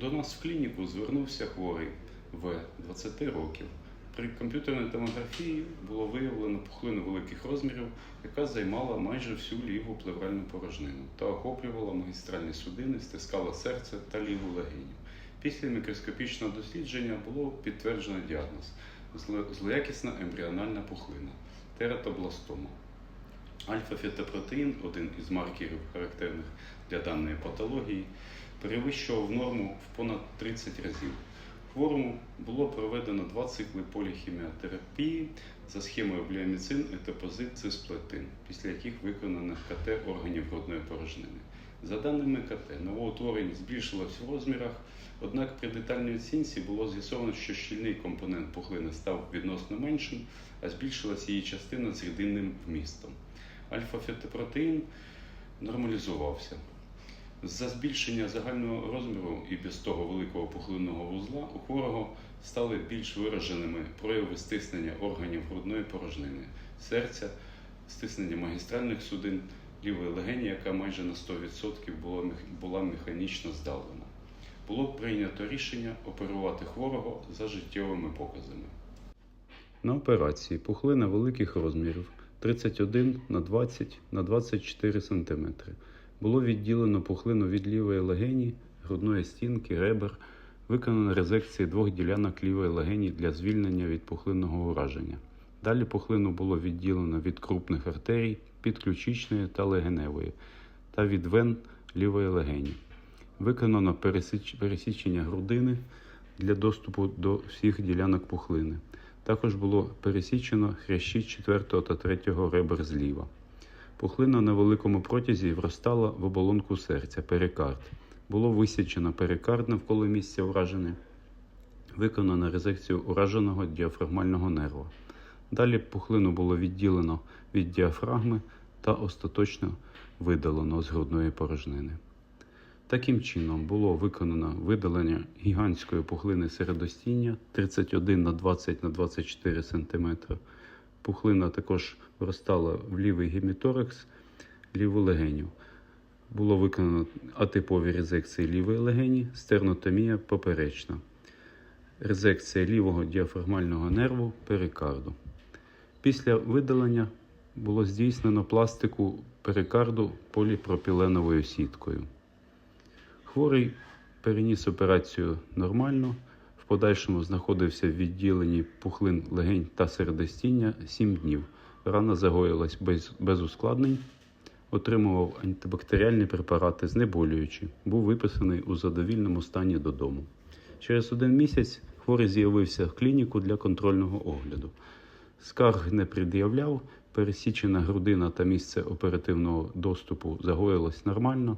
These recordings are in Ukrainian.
До нас в клініку звернувся хворий в 20 років. При комп'ютерній томографії було виявлено пухлину великих розмірів, яка займала майже всю ліву плевральну порожнину та охоплювала магістральні судини, стискала серце та ліву легеню. Після мікроскопічного дослідження було підтверджено діагноз злоякісна ембріональна пухлина тератобластома. Альфа-фетопротеїн, один із маркерів, характерних для даної патології, перевищував норму в понад 30 разів. Хворому було проведено два цикли поліхіміотерапії за схемою бліоміцин, етопозит, цисплетин, після яких виконано КТ органів грудної порожнини. За даними КТ, новоутворення збільшилось в розмірах, однак при детальній оцінці було з'ясовано, що щільний компонент пухлини став відносно меншим, а збільшилась її частина з рідинним вмістом. Альфа-фетопротеїн нормалізувався. За збільшення загального розміру і без того великого пухлинного вузла у хворого стали більш вираженими прояви стиснення органів грудної порожнини, серця, стиснення магістральних судин, лівої легені, яка майже на 100% була, механічно здавлена. Було прийнято рішення оперувати хворого за життєвими показами. На операції пухлина великих розмірів 31 на 20 на 24 см. Було відділено пухлину від лівої легені, грудної стінки, ребер. Виконано резекції двох ділянок лівої легені для звільнення від пухлинного ураження. Далі пухлину було відділено від крупних артерій, підключичної та легеневої, та від вен лівої легені. Виконано пересіч- пересічення грудини для доступу до всіх ділянок пухлини. Також було пересічено хрящі 4 та 3 ребер зліва. Пухлина на великому протязі вростала в оболонку серця, перикард. Було висічено перикард навколо місця ураження. Виконано резекцію ураженого діафрагмального нерва. Далі пухлину було відділено від діафрагми та остаточно видалено з грудної порожнини. Таким чином було виконано видалення гігантської пухлини середостіння 31 на 20 на 24 см. Пухлина також вростала в лівий геміторакс, ліву легеню. Було виконано атипові резекції лівої легені, стернотомія поперечна, резекція лівого діафрагмального нерву перикарду. Після видалення було здійснено пластику перикарду поліпропіленовою сіткою. Хворий переніс операцію нормально. Подальшому знаходився в відділенні пухлин легень та середостіння 7 днів. Рана загоїлась без, без ускладнень. Отримував антибактеріальні препарати знеболюючі. Був виписаний у задовільному стані додому. Через один місяць хворий з'явився в клініку для контрольного огляду. Скарг не пред'являв, пересічена грудина та місце оперативного доступу загоїлось нормально.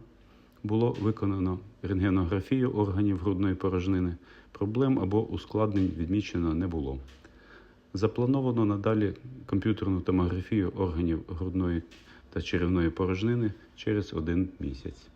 Було виконано рентгенографію органів грудної порожнини. Проблем або ускладнень відмічено не було. Заплановано надалі комп'ютерну томографію органів грудної та черевної порожнини через один місяць.